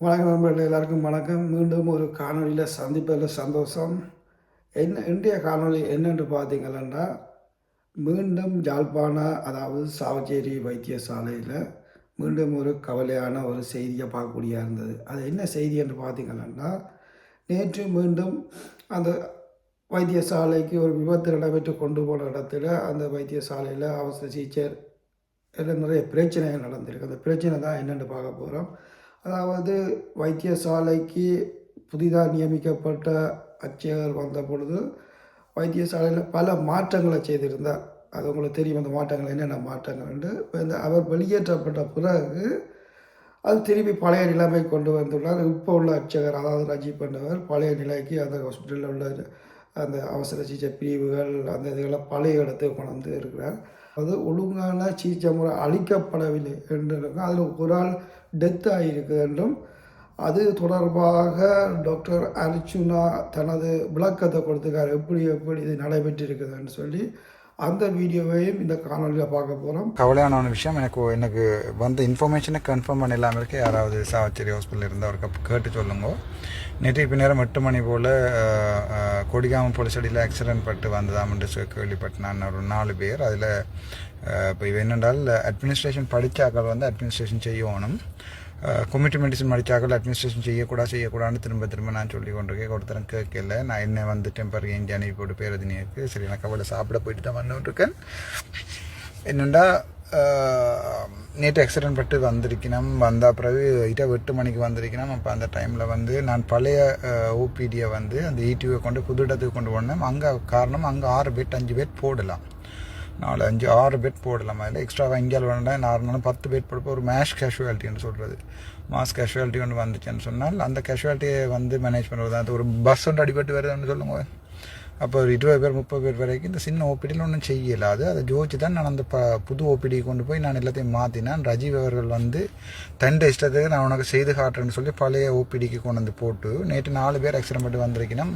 வணக்கம் நண்பர்கள் எல்லாருக்கும் வணக்கம். மீண்டும் ஒரு காணொளியில் சந்திப்பதில் சந்தோஷம். என்ன இன்றைய காணொளி என்னென்று பார்த்தீங்கன்னா மீண்டும் யாழ்ப்பாண அதாவது சாவச்சேரி வைத்தியசாலையில் மீண்டும் ஒரு கவலையான ஒரு செய்தியை பார்க்கக்கூடியா இருந்தது. அது என்ன செய்தி என்று பார்த்தீங்கன்னா நேற்று மீண்டும் அந்த வைத்தியசாலைக்கு ஒரு விபத்து நடைபெற்று கொண்டு போன இடத்துல அந்த வைத்தியசாலையில் அவசர சிகிச்சை நிறைய பிரச்சனைகள் நடந்திருக்கு. அந்த பிரச்சனை தான் என்னென்னு பார்க்க போகிறோம் அதாவது வைத்தியசாலைக்கு புதிதாக நியமிக்கப்பட்ட அச்சகர் வந்த பொழுது வைத்தியசாலையில் பல மாற்றங்களை செய்திருந்தார். அது உங்களுக்கு தெரியும் அந்த மாற்றங்கள் என்னென்ன மாற்றங்கள்ண்டு இப்போ இந்த அவர் வெளியேற்றப்பட்ட பிறகு அது திரும்பி பழைய நிலைமை கொண்டு வந்துள்ளார். இப்போ உள்ள அர்ச்சகர் அதாவது ரஜீப் பண்ணவர் பழைய நிலைக்கு அந்த ஹாஸ்பிட்டலில் உள்ள அந்த அவசர சிகிச்சை பிரிவுகள் அந்த இதுகளை பழைய இடத்துக்கு கொண்டு வந்து இருக்கிறார். அது ஒழுங்கான சிகிச்சை முறை அளிக்கப்படவில்லை என்று இருக்கும் அதில் ஒரு ஆள் டெத் ஆகியிருக்கு என்றும் அது தொடர்பாக டாக்டர் அர்ச்சுனா தனது விளக்கத்தை கொடுத்துருக்காரு. எப்படி எப்படி இது நடைபெற்றிருக்குதுன்னு சொல்லி அந்த வீடியோவையும் இந்த காணொலியில் பார்க்க போகிறோம் கவலையான ஒரு விஷயம் எனக்கு எனக்கு வந்த இன்ஃபர்மேஷனை கன்ஃபார்ம் பண்ண இல்லாமல் இருக்கு யாராவது சாவச்சேரி ஹாஸ்பிட்டலில் இருந்து அவருக்கு கேட்டு சொல்லுங்க. நேற்று இப்போ நேரம் எட்டு மணி போல் கொடிகாம போலீஸ் அடியில் ஆக்சிடென்ட் பட்டு வந்ததாம்னு கேள்விப்பட்டு நான் ஒரு நாலு பேர். அதில் இப்போ இவ என்னென்றால் அட்மினிஸ்ட்ரேஷன் படித்தாக்கள் வந்து அட்மினிஸ்ட்ரேஷன் செய்யணும். கம்யூனிட்டி மெடிசன் படித்தாக்கள் அட்மினிஸ்ட்ரேஷன் செய்யக்கூடாது செய்யக்கூடாதுன்னு திரும்ப திரும்ப நான் சொல்லி கொண்டிருக்கேன் ஒருத்தரும் கேட்கல நான் என்ன வந்து டெம்பர் ஏஞ்சி அனுப்பி போட்டு பேரதினியருக்கு சரி நான் கவலை சாப்பிட போயிட்டு தான் வந்துட்டுருக்கேன் என்னென்னா நேற்று ஆக்சிடென்ட் பட்டு வந்திருக்கணும் வந்த பிறகு இட்ட எட்டு மணிக்கு வந்திருக்கணும் அப்போ அந்த டைமில் வந்து நான் பழைய ஓபிடியை வந்து அந்த ஈடியூவை கொண்டு புது இடத்துக்கு கொண்டு போனேன் அங்கே காரணம் அங்கே ஆறு பேட் அஞ்சு பேர் போடலாம் நாலு அஞ்சு ஆறு பெட் போடலாம்? அதில் எக்ஸ்ட்ராவாக எங்கேயாவது வேண்டாம் நார்மலாக பத்து பெட் போடுப்போ ஒரு மேஷ் கேஷுவாலிட்டின்னு சொல்கிறது மாஸ் கேஷுவாலிட்டி ஒன்று வந்துச்சுன்னு சொன்னால் அந்த கேஷுவாலிட்டியை வந்து மேனேஜ் பண்ணுறது அது ஒரு பஸ் ஒன்று அடிபட்டு வருதுன்னு சொல்லுங்க. அப்போ ஒரு இருபது பேர் முப்பது பேர் வரைக்கும் இந்த சின்ன ஓபிடியில் ஒன்றும் செய்யலாது அதை ஜோதிச்சு தான் நான் அந்த ப புது ஓபிடி கொண்டு போய் நான் எல்லாத்தையும் மாற்றினேன் ரஜீவ் அவர்கள் வந்து தன் இஷ்டத்துக்கு நான் உனக்கு செய்து காட்டுறேன்னு சொல்லி பழைய ஓபிடிக்கு கொண்டு வந்து போட்டு நேற்று நாலு பேர் ஆக்சிடென்ட் பண்ணி வந்திருக்கணும்.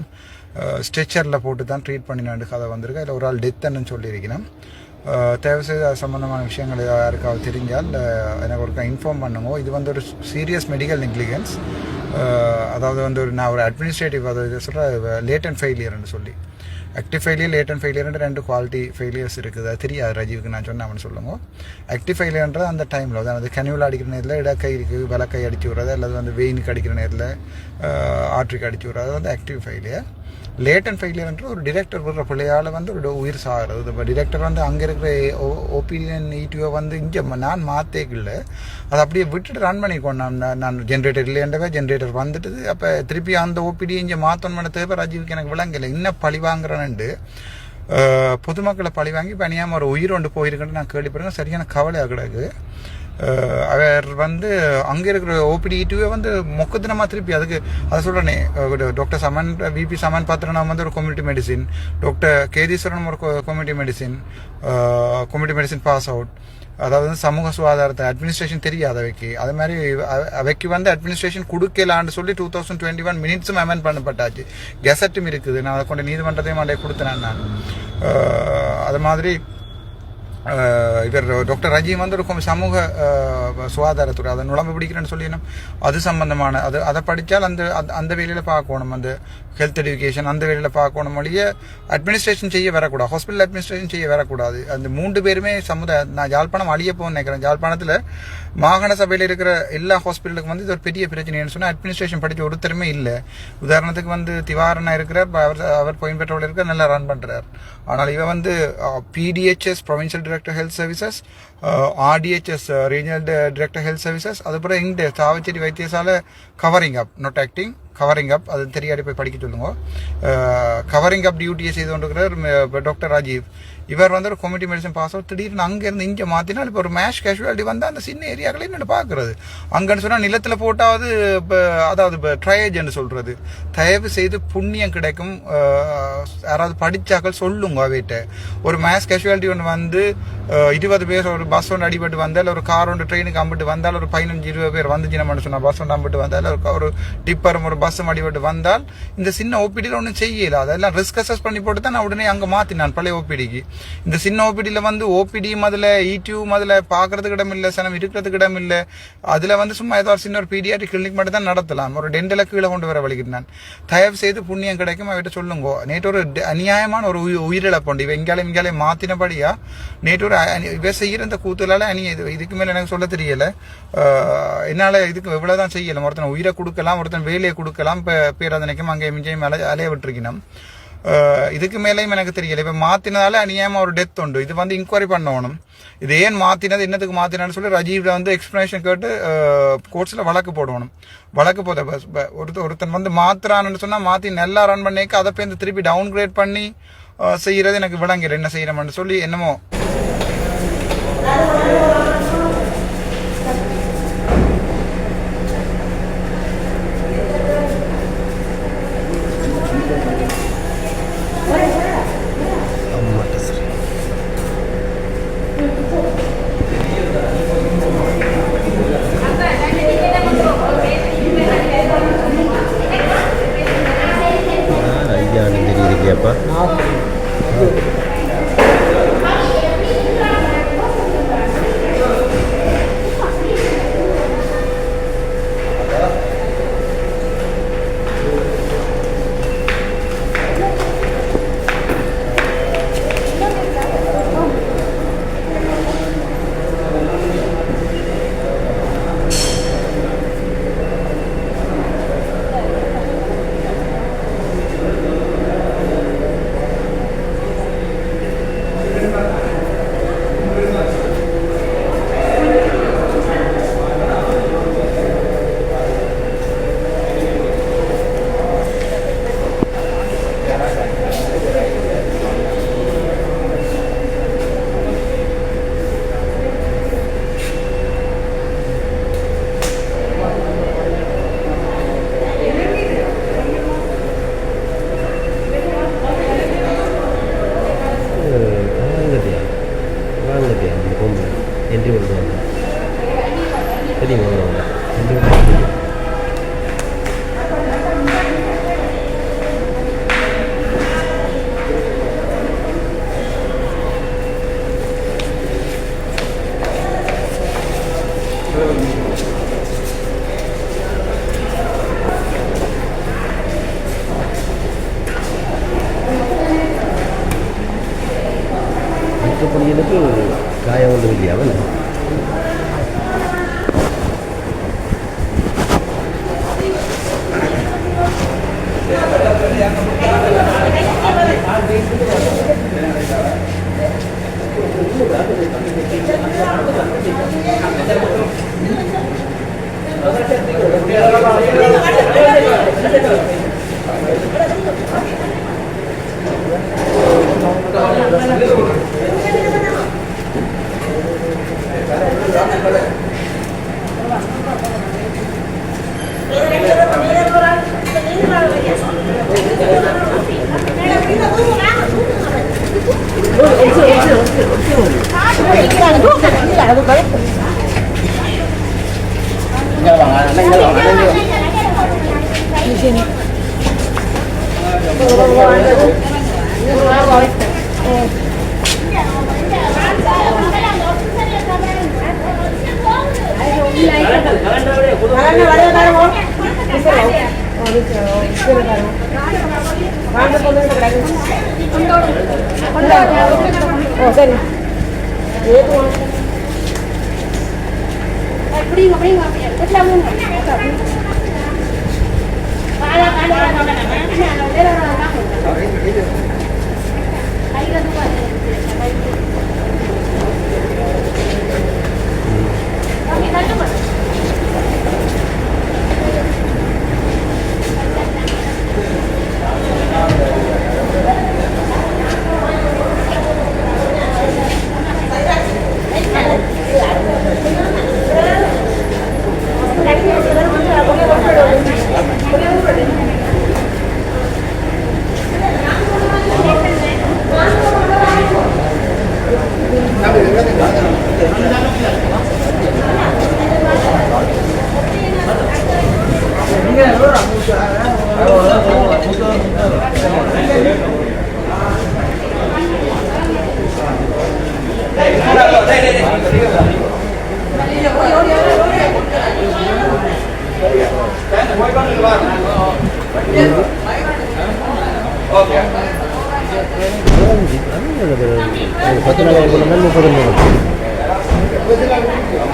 ஸ்ட்ரெச்சரில் போட்டு தான் ட்ரீட் பண்ணினாண்டு கதை வந்திருக்கு. அதில் ஒரு ஆள் டெத்துன்னு சொல்லியிருக்கணும். தேவை செய்து அது சம்மந்தமான விஷயங்கள் யாருக்காவது தெரிஞ்சால் எனக்கு ஒருக்கா இன்ஃபார்ம் பண்ணுங்க. இது வந்து ஒரு சீரியஸ் மெடிக்கல் நெக்லிகன்ஸ் அதாவது வந்து ஒரு நான் ஒரு அட்மினிஸ்ட்ரேட்டிவ் அதாவது சொல்கிற லேட் அண்ட் ஃபெயிலியர்னு சொல்லி. ஆக்டிவ் ஃபெயிலியர் லேட்டன் ஃபெயிலியர்ன்ற ரெண்டு குவாலிட்டி ஃபெயிலியர்ஸ் இருக்குது. அது தெரியாது. ரஜீவுக்கு நான் சொன்னேன் அவனு சொல்லுங்க. ஆக்டிவ் ஃபெயிலியர்ன்றது அந்த டைமில் அதாவது கனிவில் அடிக்கிற நேரத்தில் இடக்கை இருக்குது விளக்கை அடிச்சு விட்றது அல்லது வந்து வெயினுக்கு அடிக்கிற நேரத்தில் ஆற்றுக்கு அடிச்சு விட்றது வந்து ஆக்டிவ் ஃபெயிலியர் லேட் அண்ட் ஃபெயிலியர்ன்ற ஒரு டிரெக்டர் விடுற பிள்ளையால் வந்து ஒரு உயிர் சாகிறது. இப்போ டிரெக்டர் வந்து அங்கே இருக்கிற ஒப்பீனியன் ஈட்டியோ வந்து இங்கே நான் மாற்றேக்கில்ல அதை அப்படியே விட்டுட்டு ரன் பண்ணிக்கோம் நான் நான் ஜென்ரேட்டர் இல்லைன்றவே ஜென்ரேட்டர் வந்துட்டு அப்போ திருப்பி அந்த ஓபிடியை இங்கே மாற்றணும் தேவை ராஜீவுக்கு எனக்கு விளங்கலை. இன்னும் பழி வாங்குறேன்ட்டு பொதுமக்களை பழி வாங்கி பணியாமல் ஒரு உயிர் ஒன்று போயிருக்குன்னு நான் கேள்விப்படுறேன். சரியான கவலையாக கிடக்கு. அவர் வந்து அங்கே இருக்கிற ஓபிடி டூவே வந்து மொக்கத்தினமாக திருப்பி அதுக்கு அதை சொல்கிறேனே டாக்டர் சமன் விபி சமன் பாத்திரனா வந்து ஒரு கம்யூனிட்டி மெடிசின் டாக்டர் கேதீஸ்வரன் ஒரு community medicine community medicine pass out அதாவது சமூக சுகாதாரத்தை அட்மினிஸ்ட்ரேஷன் தெரியாது அவைக்கு. அது மாதிரி அவைக்கு வந்து அட்மினிஸ்ட்ரேஷன் கொடுக்கலான்னு சொல்லி டூ தௌசண்ட் டுவெண்ட்டி ஒன் மினிட்ஸும் அமெண்ட் பண்ணப்பட்டாச்சு. கெசட்டும் இருக்குது. நான் அதை கொண்டு நீதிமன்றத்தையும் அடைய கொடுத்தேன் நான். அது மாதிரி இவர் டாக்டர் ரஜீவ் வந்து ஒரு சமூக சுகாதாரத்துறை அதை நுழம்பு பிடிக்கிறேன்னு சொல்லிடணும். அது சம்பந்தமான அது அதை படித்தால் அந்த அந்த வேலையில் பார்க்கணும். அந்த ஹெல்த் எஜுகேஷன் அந்த வேலையில் பார்க்கணும் மொழிய அட்மினிஸ்ட்ரேஷன் செய்ய வரக்கூடாது. ஹாஸ்பிட்டல் அட்மினிஸ்ட்ரேஷன் செய்ய வரக்கூடாது. அந்த மூன்று பேருமே சமுதாய நான் யாழ்ப்பாணம் அழிய போகணும்னு நினைக்கிறேன். யாழ்ப்பாணத்தில் மாகாண சபையில் இருக்கிற எல்லா ஹாஸ்பிட்டலுக்கும் வந்து இது ஒரு பெரிய பிரச்சனைன்னு சொன்னால் அட்மினிஸ்ட்ரேஷன் படித்த ஒருத்தருமே இல்லை. உதாரணத்துக்கு வந்து திவாரணா இருக்கிற அவர் அவர் பொயின் பெட்ரோல் இருக்கிற நல்லா ரன் பண்ணுறார் ஆனால் இவன் வந்து PDHS provincial director health services RDHS regional director health services அதுக்கப்புறம் இங்கே தாவச்சேரி வைத்தியசாலை covering up not acting covering up அது தெரியாடி போய் படிக்க சொல்லுங்க. கவரிங் அப் டியூட்டியை செய்து கொண்டிருக்கிறார் டாக்டர் ராஜீவ் இவர் வந்து ஒரு கமிட்டி மெடிசன் பாஸ் அவுட் திடீர்னு அங்கேருந்து இங்கே மாற்றினால் இப்போ ஒரு மேஷ் கேஷுவாலிட்டி வந்து அந்த சின்ன ஏரியாக்களே நின்று பார்க்குறது. அங்கேன்னு சொன்னால் நிலத்தில் போட்டாவது இப்போ அதாவது இப்போ ட்ரையேஜ்னு சொல்கிறது தயவு செய்து புண்ணியம் கிடைக்கும். யாராவது படித்தாக்கள் சொல்லுங்க அவைகிட்ட ஒரு மேஷ் கேஷுவாலிட்டி ஒன்று வந்து இருபது பேர் ஒரு பஸ் ஒன்று அடிபட்டு வந்தால் ஒரு கார் ஒன்று ட்ரெயினுக்கு அம்பிட்டு வந்தால் ஒரு பதினஞ்சு இருபது பேர் வந்துச்சு நம்ம சொன்னால் பஸ் ஒன்று அம்பிட்டு வந்தால் ஒரு டிப்பரும் ஒரு பஸ்ஸும் அடிபட்டு வந்தால் இந்த சின்ன ஓபிடியில் ஒன்றும் செய்யல. அதெல்லாம் ரிஸ்க் அசஸ் பண்ணி போட்டு தான் நான் உடனே அங்கே மாற்றினான் பழைய ஓபிடிக்கு இந்த சின்ன ஓபிடியில் வந்து ஓபிடியும் அதில் யூடியூப் அதில் பார்க்கறதுக்கு இடம் இல்லை சனம் இருக்கிறதுக்கு இடம் இல்லை. அதில் வந்து சும்மா ஏதோ ஒரு சின்ன ஒரு பீடியாட்ரிக் கிளினிக் மட்டும் தான் நடத்தலாம். ஒரு டென்டலை கீழே கொண்டு வர வழிகிட்டு நான். தயவு செய்து புண்ணியம் கிடைக்கும் அவர்கிட்ட சொல்லுங்க. நேற்று ஒரு அநியாயமான ஒரு உயிர் உயிரிழப்பு இவன் எங்காலையும் இங்காலே மாற்றினபடியா நேற்று ஒரு அ- இவ செய்கிற இந்த கூத்துலால அணி இது இதுக்கு மேலே எனக்கு சொல்ல தெரியலை. என்னால் இதுக்கு எவ்வளோ தான் செய்யலாம் ஒருத்தன் உயிரை கொடுக்கலாம் ஒருத்தன் வேலையை கொடுக்கலாம். இப்போ பேராதனைக்கும் அங்கே மிஞ்சையும் அலை அலைய விட்டுருக்கணும் இதுக்கு மேலேயும் எனக்கு தெரியல. இப்போ மாத்தினதால அநியாயமா ஒரு டெத் உண்டு. இது வந்து இன்கொயரி பண்ணணும். இது ஏன் மாத்தினது என்னத்துக்கு மாத்தினான்னு சொல்லி ரஜீவ்ல வந்து எக்ஸ்பிளனேஷன் கேட்டு கோர்ட்ஸ்ல வழக்கு போடணும். வழக்கு போத பஸ் ஒருத்தன் வந்து மாத்துறான்னு சொன்னா மாத்தி நல்லா ரன் பண்ணிக்க அதை போய் திருப்பி டவுன் கிரேட் பண்ணி செய்கிறது செய்யறது எனக்கு விளங்கல என்ன செய்யறோம்னு சொல்லி என்னமோ. ஐயான்னு மற்றபடிகளுக்கு காயம் ஒன்றும் இல்லையா அவன் ஓ சரி அப்படிங்க அப்படிங்க ஐயா Gracias.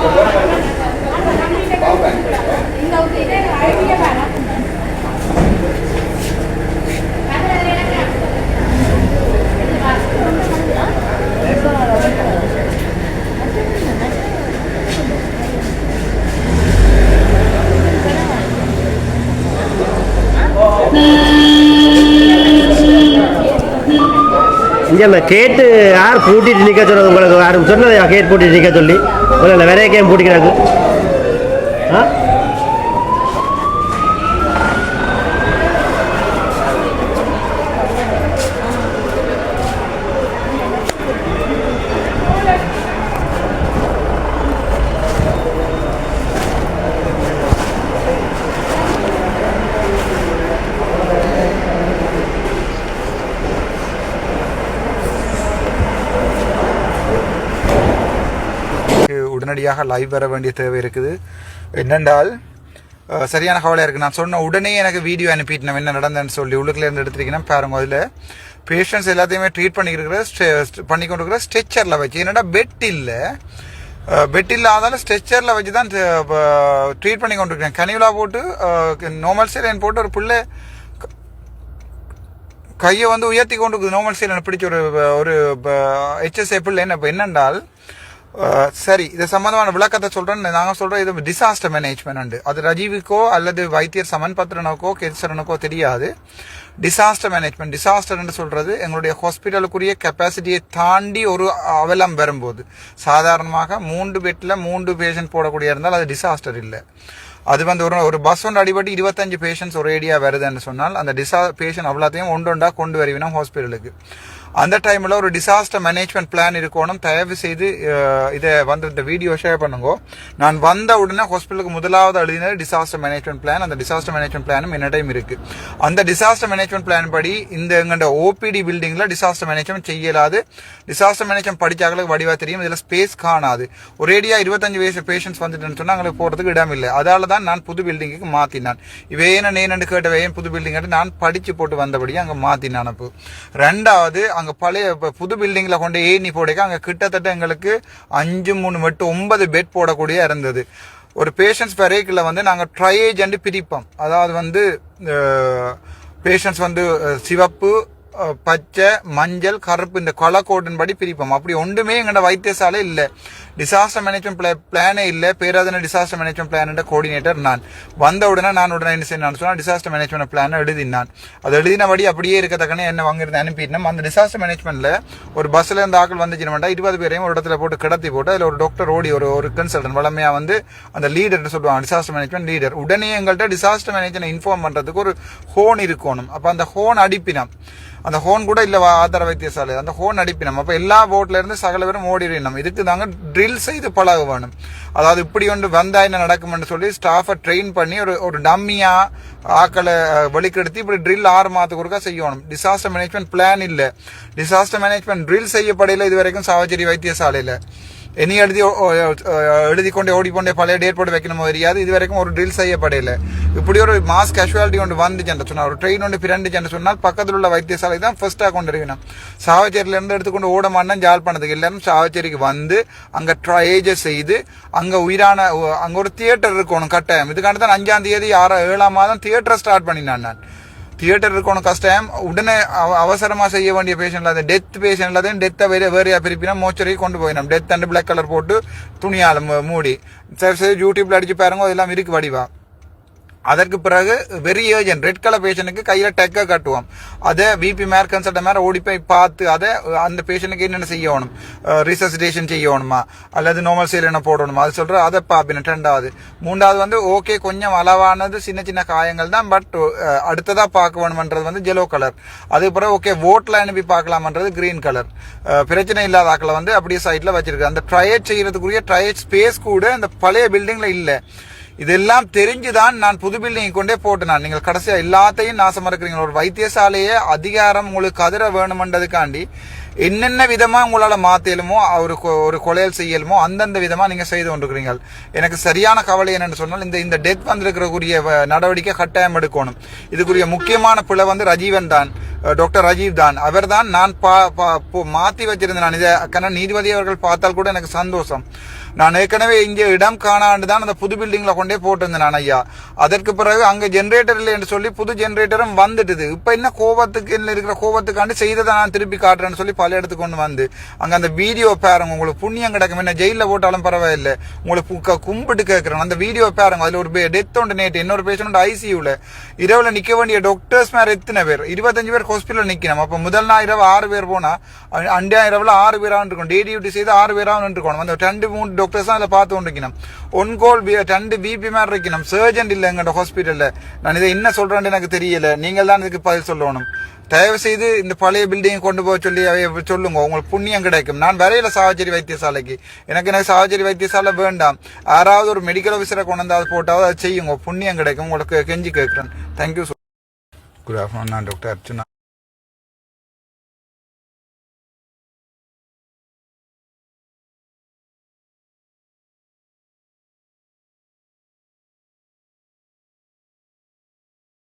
இங்கே அந்த கேட்டு யார் பூட்டிட்டு நிற்க சொன்னது உங்களுக்கு? யாரும் சொன்னதையா கேட் பூட்டிட்டு நிற்க சொல்லி. இல்லை வேற கேம் பூட்டிக்கிறாங்க. ஆ? உடனடியாக லைவ் வர வேண்டிய தேவை இருக்குது. என்னென்றால் சரியான கவலையாக இருக்குது நான் சொன்ன உடனே எனக்கு வீடியோ அனுப்பிட்டேன் என்ன நடந்தேன்னு சொல்லி உள்ளுக்குலேருந்து இருந்து எடுத்துருக்கீங்கன்னா பாருங்க அதில் பேஷண்ட்ஸ் எல்லாத்தையுமே ட்ரீட் பண்ணிக்கிற பண்ணி கொண்டு இருக்கிற ஸ்ட்ரெச்சரில் வச்சு என்னடா பெட் இல்லை? பெட் இல்லாதாலும் ஸ்ட்ரெச்சரில் வச்சு தான் ட்ரீட் பண்ணி கொண்டு இருக்கேன் போட்டு நோமல் சைலைன் போட்டு ஒரு பிள்ளை கையை வந்து உயர்த்தி கொண்டு இருக்குது நார்மல் சைலன் பிடிச்ச ஒரு ஒரு ஹெச்எஸ்ஏ பிள்ளை. என்ன இப்போ என்னென்றால் Uh, சரி இது சம்பந்தமான விளக்கத்தை சொல்றேன் நாங்கள் சொல்ற இது டிசாஸ்டர் மேனேஜ்மெண்ட் அது ரஜீவுக்கோ அல்லது வைத்தியர் சமன் பத்திரனுக்கோ கெரிசரனுக்கோ தெரியாது டிசாஸ்டர் மேனேஜ்மெண்ட் டிசாஸ்டர்னு சொல்றது எங்களுடைய ஹாஸ்பிட்டலுக்குரிய கெப்பாசிட்டியை தாண்டி ஒரு அவலம் வரும்போது. சாதாரணமாக மூன்று பெட்டில் மூன்று பேஷண்ட் போடக்கூடிய இருந்தால் அது டிசாஸ்டர் இல்லை. அது வந்து ஒரு ஒரு பஸ் ஒன்று அடிபட்டு இருபத்தஞ்சு பேஷண்ட்ஸ் ஒரு ஏரியா வருதுன்னு சொன்னால் அந்த டிசா பேஷண்ட் அவ்வளோத்தையும் ஒன்று ஒன்றா கொண்டு வருவினோம் ஹாஸ்பிட்டலுக்கு அந்த டைமில் ஒரு டிசாஸ்டர் மேனேஜ்மெண்ட் பிளான் இருக்கணும். தயவு செய்து இதை வந்து இந்த வீடியோ ஷேர் பண்ணுங்க. நான் வந்த உடனே ஹாஸ்பிட்டலுக்கு முதலாவது எழுதினது டிசாஸ்டர் மேனேஜ்மெண்ட் பிளான் அந்த டிசாஸ்டர் மேனேஜ்மெண்ட் பிளானும் என்னடையும் இருக்கு. அந்த டிசாஸ்டர் மேனேஜ்மெண்ட் பிளான் படி இந்த எங்கள்ட ஓபிடி பில்டிங்கில் டிசாஸ்டர் மேனேஜ்மெண்ட் செய்யலாது. டிசாஸ்டர் மேனேஜ்மெண்ட் படிச்சாங்களுக்கு வடிவா தெரியும். இதில் ஸ்பேஸ் காணாது. ஒரேடியா இருபத்தஞ்சு வயசு பேஷண்ட்ஸ் வந்துட்டுன்னு சொன்னா அங்களுக்கு போகிறதுக்கு இடம் இல்லை. அதால தான் நான் புது பில்டிங்குக்கு மாற்றினான் இவையேன நேனண்டு கேட்டவையன் புது பில்டிங் நான் படிச்சு போட்டு வந்தபடி அங்கே மாற்றினான் அப்போ. ரெண்டாவது அங்கே பழைய இப்போ புது பில்டிங்கில் கொண்டு ஏணி போடைக்க அங்கே கிட்டத்தட்ட எங்களுக்கு அஞ்சு மூணு எட்டு ஒன்பது பெட் போடக்கூடிய இருந்தது. ஒரு பேஷண்ட்ஸ் பெரேக்கில் வந்து நாங்கள் ட்ரையேஜ் பிரிப்போம். அதாவது வந்து பேஷண்ட்ஸ் வந்து சிவப்பு பச்சை மஞ்சள் கருப்பு இந்த கலர் கோடின் படி பிரிப்போம். அப்படி ஒன்றுமே எங்கள்ட வைத்தியசாலை இல்லை. டிசாஸ்டர் மேனேஜ்மெண்ட் பிளானே இல்லை. Peradeniya disaster management plan coordinator நான். வந்த உடனே நான் உடனே என்ன செய்யணும் சொன்னால் டிசாஸ்டர் மேனேஜ்மெண்ட் பிளான் எழுதினான் அது எழுதினபடி அப்படியே இருக்கத்தக்கனே என்ன வாங்கிருந்து அனுப்பிட்டோம் அந்த டிசாஸ்டர் மேனேஜ்மெண்ட்ல ஒரு பஸ்ல இருந்து ஆக்கள் வந்துச்சுன்னா இருபது பேரையும் ஒரு இடத்துல போட்டு கிடத்தி போட்டு அதில் ஒரு டாக்டர் ஓடி ஒரு ஒரு கன்சல்டன் வளமையா வந்து அந்த லீடர் சொல்லுவாங்க டிசாஸ்டர் மேனேஜ்மெண்ட் லீடர் உடனே எங்கள்கிட்ட டிசாஸ்டர் மேனேஜ்மெண்ட் இன்ஃபார்ம் பண்றதுக்கு ஒரு ஹோன் இருக்கணும். அப்போ அந்த ஹோன் அடிப்பினம். அந்த ஹோன் கூட இல்ல வா- ஆதார வைத்தியசாலை. அந்த ஹோன் அடிப்பினம். அப்ப எல்லா போட்ல இருந்து சகல பேரும் ஓடிடணும். இதுக்கு தாங்க ட்ரில் செய்து பழக வேணும். அதாவது இப்படி ஒன்று வந்தா என்ன நடக்கும்னு சொல்லி ஸ்டாஃபை ட்ரெயின் பண்ணி ஒரு ஒரு டம்மியா ஆக்களை வெளிக்கெடுத்து இப்படி ட்ரில் ஆறு மாதத்துக்கு ஒருக்கா செய்யணும். டிசாஸ்டர் மேனேஜ்மெண்ட் பிளான் இல்லை. டிசாஸ்டர் மேனேஜ்மெண்ட் ட்ரில் செய்யப்படையில இது வரைக்கும் சாவச்சேரி வைத்தியசாலையில். இனி எழுதி எழுதி கொண்டே ஓடிக்கொண்டே பழைய டேட் போட்டு வைக்கணும் தெரியாது இது வரைக்கும் ஒரு ட்ரில் செய்யப்படையில இப்படி ஒரு மாஸ் கேஷுவாலிட்டி ஒன்று வந்துச்சு சொன்னால் ஒரு ட்ரெயின் ஒன்று பிறண்டுச்சு சொன்னால் பக்கத்தில் உள்ள வைத்தியசாலை தான் ஃபர்ஸ்ட்டாக கொண்டு இருக்கணும் சாவச்சேரியிலேருந்து எடுத்துக்கொண்டு ஓட மாட்டேன் ஜாழ்ப்பாணத்துக்கு எல்லாரும் சாவச்சேரிக்கு வந்து அங்கே ட்ரையேஜ் செய்து அங்கே உயிரான அங்கே ஒரு தியேட்டர் இருக்கணும் கட்டாயம் இதுக்காண்டி தான் அஞ்சாம் தேதி ஆறாம் ஏழாம் மாதம் தியேட்டரை ஸ்டார்ட் பண்ணினான் நான் தியேட்டர் இருக்கணும் கஷ்டம். உடனே அவ- அவசரமா செய்ய வேண்டிய பேஷண்ட்ல அது டெத் பேஷண்ட்ல தான் டெத்தை வேற வேறையா பிரிப்பினா மோச்சரிக்கு கொண்டு போயிடும் டெத் அண்ட் பிளாக் கலர் போட்டு துணியால மூடி. சரி சரி யூடியூப்ல அடிச்சு பாருங்க அதெல்லாம் இருக்கு வடிவா. அதற்கு பிறகு வெரி ஏர்ஜென்ட் ரெட் கலர் பேஷண்ட்டுக்கு கையில டெக்க கட்டுவோம். அதை பிபி மேர் கன்சல்ட் மேல ஓடி போய் பார்த்து அதை அந்த பேஷண்ட்டுக்கு என்னென்ன செய்யணும்? ரிசசிடேஷன் செய்யணுமா? அல்லது நோமசியல் என்ன போடணுமா? அது சொல்ற அதை பார்ப்பின ரெண்டாவது மூன்றாவது வந்து ஓகே கொஞ்சம் அளவானது சின்ன சின்ன காயங்கள் தான் பட் அடுத்ததா பார்க்க வேணுமன்றது வந்து ஜெலோ கலர் அதுக்கு பிறகு ஓகே ஓட்ல அனுப்பி பார்க்கலாமன்றது கிரீன் கலர் பிரச்சனை இல்லாத ஆக்களை வந்து அப்படியே சைட்ல வச்சிருக்கு அந்த ட்ரையட் செய்யறதுக்குரிய ட்ரையட் ஸ்பேஸ் கூட அந்த பழைய பில்டிங்ல இல்லை. இதெல்லாம் தெரிஞ்சுதான் நான் புது பில்டிங் கொண்டே போட்டேன் நான் நீங்கள் கடைசியா எல்லாத்தையும் நாசமாக இருக்கிறீங்க ஒரு வைத்தியசாலையே அதிகாரம் உங்களுக்கு கதிர வேணுமென்றதுக்காண்டி என்னென்ன விதமா உங்களால மாத்தியலுமோ ஒரு கொ- ஒரு கொலையல் செய்யலுமோ அந்தந்த விதமா நீங்க செய்து கொண்டிருக்கிறீங்க எனக்கு சரியான கவலை என்னன்னு சொன்னால் இந்த இந்த டெத் வந்திருக்கிறக்குரிய வ- நடவடிக்கை கட்டாயம் எடுக்கணும். இதுக்குரிய முக்கியமான பிழை வந்து ரஜீவன் தான். டாக்டர் ரஜீவ் தான். அவர் தான் நான் பா- பா- மாத்தி வச்சிருந்தேன். நான் இதை நீதிபதி அவர்கள் பார்த்தால் கூட எனக்கு சந்தோஷம். நான் ஏற்கனவே இங்கே இடம் காணாண்டு தான் அந்த புது பில்டிங்ல கொண்டே போட்டிருந்தேன் நான் ஐயா. அதற்கு பிறகு அங்க ஜென்ரேட்டர் இல்லை என்று சொல்லி புது ஜென்ரேட்டரும் வந்துட்டுது. இப்ப என்ன கோபத்துக்கு என்ன இருக்கிற கோபத்துக்காண்டு செய்ததை நான் திருப்பி காட்டுறேன்னு சொல்லி பல இடத்துக்கு கொண்டு வந்து அங்க அந்த வீடியோ பாருங்க உங்களுக்கு புண்ணியம் கிடக்கும். என்ன ஜெயில போட்டாலும் பரவாயில்லை. உங்களுக்கு க- கும்பிட்டு கேட்கறேன். அந்த வீடியோ பாருங்க அதுல ஒரு டெத் உண்டு நேற்று இன்னொரு பேஷண்ட் ஐசியூல இரவுல நிக்க வேண்டிய டாக்டர்ஸ் மேல எத்தனை பேர்? இருபத்தஞ்சு பேர் ஹாஸ்பிட்டல் நிக்கணும். அப்ப முதல் நாள் இரவு ஆறு பேர் போனா அண்டியா இரவுல ஆறு பேராக இருக்கும் டே டியூட்டி செய்து ஆறு பேராக இருக்கணும் அந்த ரெண்டு மூணு டாக்டர்ஸ் தான் அதில் பார்த்து கொண்டிருக்கணும் ஒன் கோல் ரெண்டு பிபி மாதிரி இருக்கணும் சர்ஜன் இல்லை எங்கள்ட ஹாஸ்பிட்டல்ல நான் இதை என்ன சொல்றேன்னு எனக்கு தெரியல நீங்கள் தான் இதுக்கு பதில் சொல்லணும் தயவு செய்து இந்த பழைய பில்டிங் கொண்டு போக சொல்லி சொல்லுங்க உங்களுக்கு புண்ணியம் கிடைக்கும் நான் வரையில சாவச்சேரி வைத்தியசாலைக்கு எனக்கு எனக்கு சாவச்சேரி வைத்தியசாலை வேண்டாம் யாராவது ஒரு மெடிக்கல் ஆஃபீஸரை கொண்டு வந்து அதை போட்டாவது அதை செய்யுங்க புண்ணியம் கிடைக்கும் உங்களுக்கு கெஞ்சி கேட்குறேன் தேங்க்யூ குட் ஆஃப்டர்நூன் நான் டாக்டர் அர்ச்சனா